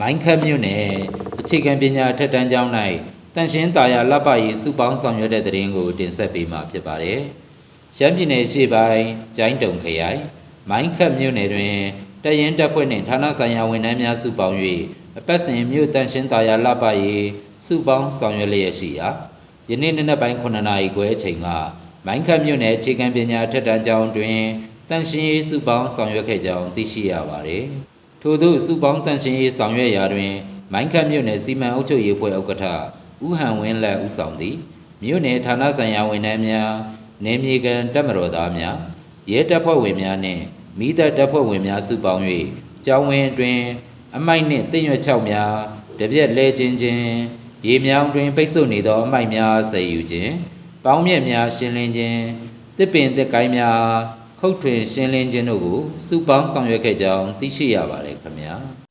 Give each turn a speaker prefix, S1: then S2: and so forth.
S1: မိုင်းခတ်မြို့နယ်အခြေခံပညာထက်တန်းကျောင်း၌တန်ရှင်းတာယာလပရေးစုပေါင်းဆောင်ရွက်တဲ့တဲ့ရင်ကိုတင်ဆက်ပေးမှာဖြစ်ပါတယ်။ရှမ်းပြည်နယ်ရှေ့ပိုင်းကျိုင်းတုံခရိုင်မိုင်းခတ်မြို့နယ်တွင်တရင်တပ်ဖွဲ့နှင့်ဌာနဆိုင်ရာဝန်ထမ်းများစုပေါင်း၍အပတ်စဉ်မြို့တန်ရှင်းတာယာလပရေးစုပေါင်းဆောင်ရွက်လျက်ရှိရာယနေ့နေ့နက်ပိုင်း9နာရီခွဲအချိန်ကမိုင်းခတ်မြို့နယ်အခြေခံပညာထက်တန်းကျောင်းတွင်တန်ရှင်းရေးစုပေါင်းဆောင်ရွက်ခဲ့ကြောင်းသိရှိရပါတယ်။ ထို့သောစုပေါင်းတန်ရှင်ရေးဆောင်ရွက်ရာတွင် မိုင်းခတ်မြို့နယ်စီမံအုပ်ချုပ်ရေးဖွဲ့ဥက္ကဋ္ဌဦးဟန်ဝင်းလက်ဦးဆောင်သည်မြို့နယ်ဌာနဆိုင်ရာဝန်ထမ်းများနယ်မြေခံတပ်မတော်သားများရဲတပ်ဖွဲ့ဝင်များနှင့်မိသက်တပ်ဖွဲ့ဝင်များစုပေါင်း၍ကျောင်းဝင်းအတွင်အမိုက်နှင့်တင့်ရွက်ချောက်များတပြက်လဲချင်းချင်းရေမြောင်းတွင်ပိတ်ဆို့နေသောအမိုက်များဆယ်ယူခြင်းပေါင်းမြက်များရှင်းလင်းခြင်းတစ်ပင်တစ်ကိုင်းများ ခုတ်ထွင်ရှင်းလင်းခြင်းတို့ကိုစုပေါင်းဆောင်ရွက်ခဲ့ကြောင်းသိရှိရပါတယ်ခင်ဗျာ။